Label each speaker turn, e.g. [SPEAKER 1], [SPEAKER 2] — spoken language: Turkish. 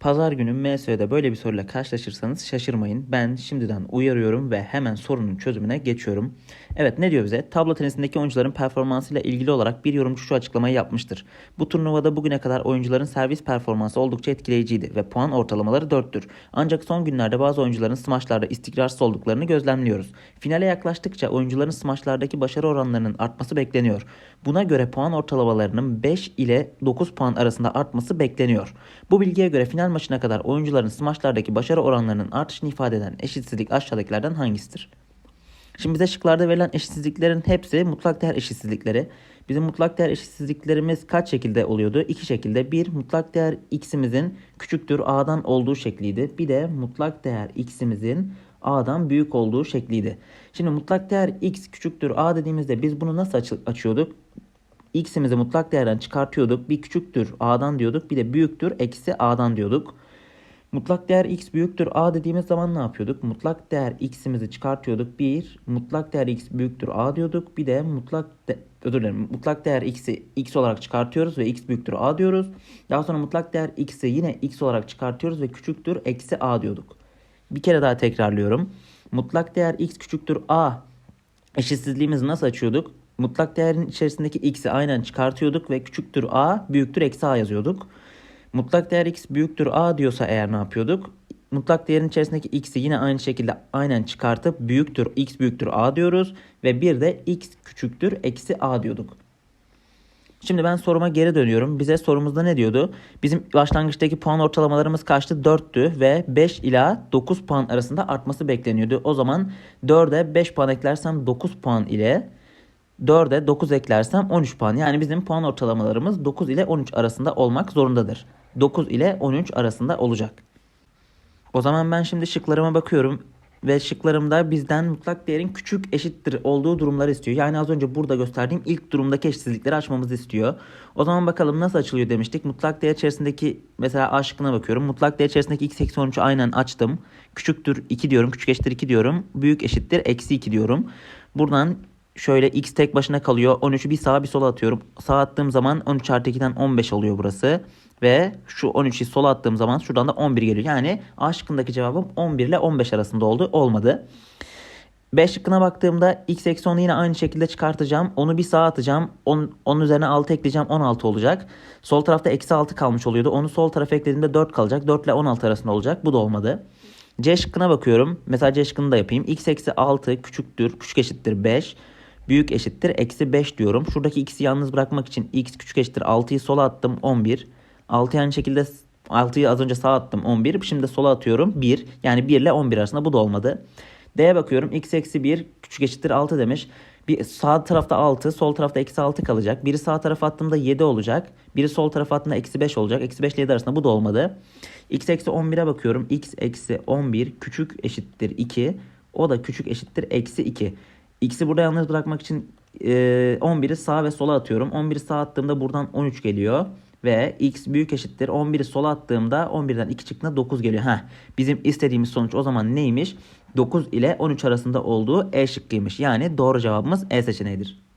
[SPEAKER 1] Pazar günü MSÖ'de böyle bir soruyla karşılaşırsanız şaşırmayın. Ben şimdiden uyarıyorum ve hemen sorunun çözümüne geçiyorum. Evet ne diyor bize? Tablo tenisindeki oyuncuların performansıyla ilgili olarak bir yorumcu şu açıklamayı yapmıştır. Bu turnuvada bugüne kadar oyuncuların servis performansı oldukça etkileyiciydi ve puan ortalamaları 4'tür. Ancak son günlerde bazı oyuncuların smaçlarda istikrarsız olduklarını gözlemliyoruz. Finale yaklaştıkça oyuncuların smaçlardaki başarı oranlarının artması bekleniyor. Buna göre puan ortalamalarının 5 ile 9 puan arasında artması bekleniyor. Bu bilgiye göre final maçına kadar oyuncuların smaçlardaki başarı oranlarının artışını ifade eden eşitsizlik aşağıdakilerden hangisidir? Şimdi bize şıklarda verilen eşitsizliklerin hepsi mutlak değer eşitsizlikleri. Bizim mutlak değer eşitsizliklerimiz kaç şekilde oluyordu? İki şekilde. Bir mutlak değer x'imizin küçüktür a'dan olduğu şekliydi. Bir de mutlak değer x'imizin a'dan büyük olduğu şekliydi. Şimdi mutlak değer x küçüktür a dediğimizde biz bunu nasıl aç- açıyorduk? X'imizi mutlak değerden çıkartıyorduk. Bir küçüktür a'dan diyorduk. Bir de büyüktür eksi a'dan diyorduk. Mutlak değer x büyüktür a dediğimiz zaman ne yapıyorduk? Mutlak değer x'imizi çıkartıyorduk. Bir, mutlak değer x büyüktür a diyorduk. Bir de mutlak de, özür dilerim. Mutlak değer x'i x olarak çıkartıyoruz ve x büyüktür a diyoruz. Daha sonra mutlak değer x'i yine x olarak çıkartıyoruz ve küçüktür eksi a diyorduk. Bir kere daha tekrarlıyorum. Mutlak değer x küçüktür a eşitsizliğimizi nasıl açıyorduk? Mutlak değerin içerisindeki x'i aynen çıkartıyorduk ve küçüktür a büyüktür eksi a yazıyorduk. Mutlak değer x büyüktür a diyorsa eğer ne yapıyorduk? Mutlak değerin içerisindeki x'i yine aynı şekilde aynen çıkartıp büyüktür x büyüktür a diyoruz. Ve bir de x küçüktür eksi a diyorduk. Şimdi ben soruma geri dönüyorum. Bize sorumuzda ne diyordu? Bizim başlangıçtaki puan ortalamalarımız kaçtı? 4'tü ve 5 ila 9 puan arasında artması bekleniyordu. O zaman 4'e 5 puan eklersem 9 puan ile 4'e 9 eklersem 13 puan. Yani bizim puan ortalamalarımız 9 ile 13 arasında olmak zorundadır. 9 ile 13 arasında olacak. O zaman ben şimdi şıklarıma bakıyorum ve şıklarımda bizden mutlak değerin küçük eşittir olduğu durumları istiyor. Yani az önce burada gösterdiğim ilk durumdaki eşitsizlikleri açmamızı istiyor. O zaman bakalım nasıl açılıyor demiştik. Mutlak değer içerisindeki mesela A şıkkına bakıyorum. Mutlak değer içerisindeki x eksi 13'ü aynen açtım. Küçüktür 2 diyorum. Küçük eşittir 2 diyorum. Büyük eşittir eksi 2 diyorum. Buradan şöyle x tek başına kalıyor. 13'ü bir sağa bir sola atıyorum. Sağa attığım zaman 13 artı 2'den 15 oluyor burası. Ve şu 13'ü sola attığım zaman şuradan da 11 geliyor. Yani A şıkkındaki cevabım 11 ile 15 arasında oldu. Olmadı. B şıkkına baktığımda x eksi 10'u yine aynı şekilde çıkartacağım. Onu bir sağa atacağım. Onun, onun üzerine 6 ekleyeceğim. 16 olacak. Sol tarafta eksi 6 kalmış oluyordu. Onu sol tarafa eklediğimde 4 kalacak. 4 ile 16 arasında olacak. Bu da olmadı. C şıkkına bakıyorum. Mesela C şıkkını da yapayım. x eksi 6 küçüktür. Küçük eşittir 5 büyük eşittir eksi 5 diyorum. Şuradaki x'i yalnız bırakmak için x küçük eşittir 6'yı sola attım 11. 6 aynı şekilde 6'yı az önce sağa attım 11. Şimdi de sola atıyorum 1. Yani 1 ile 11 arasında bu da olmadı. D'ye bakıyorum x eksi 1 küçük eşittir 6 demiş. Bir sağ tarafta 6, sol tarafta eksi 6 kalacak. Biri sağ tarafa attığımda 7 olacak. Biri sol tarafa attığımda eksi 5 olacak. Eksi 5 ile 7 arasında bu da olmadı. x eksi 11'e bakıyorum. x eksi 11 küçük eşittir 2. O da küçük eşittir eksi 2. X'i burada yalnız bırakmak için e, 11'i sağa ve sola atıyorum. 11'i sağa attığımda buradan 13 geliyor. Ve x büyük eşittir. 11'i sola attığımda 11'den 2 çıktığında 9 geliyor. Heh, bizim istediğimiz sonuç o zaman neymiş? 9 ile 13 arasında olduğu E şıkkıymış. Yani doğru cevabımız E seçeneğidir.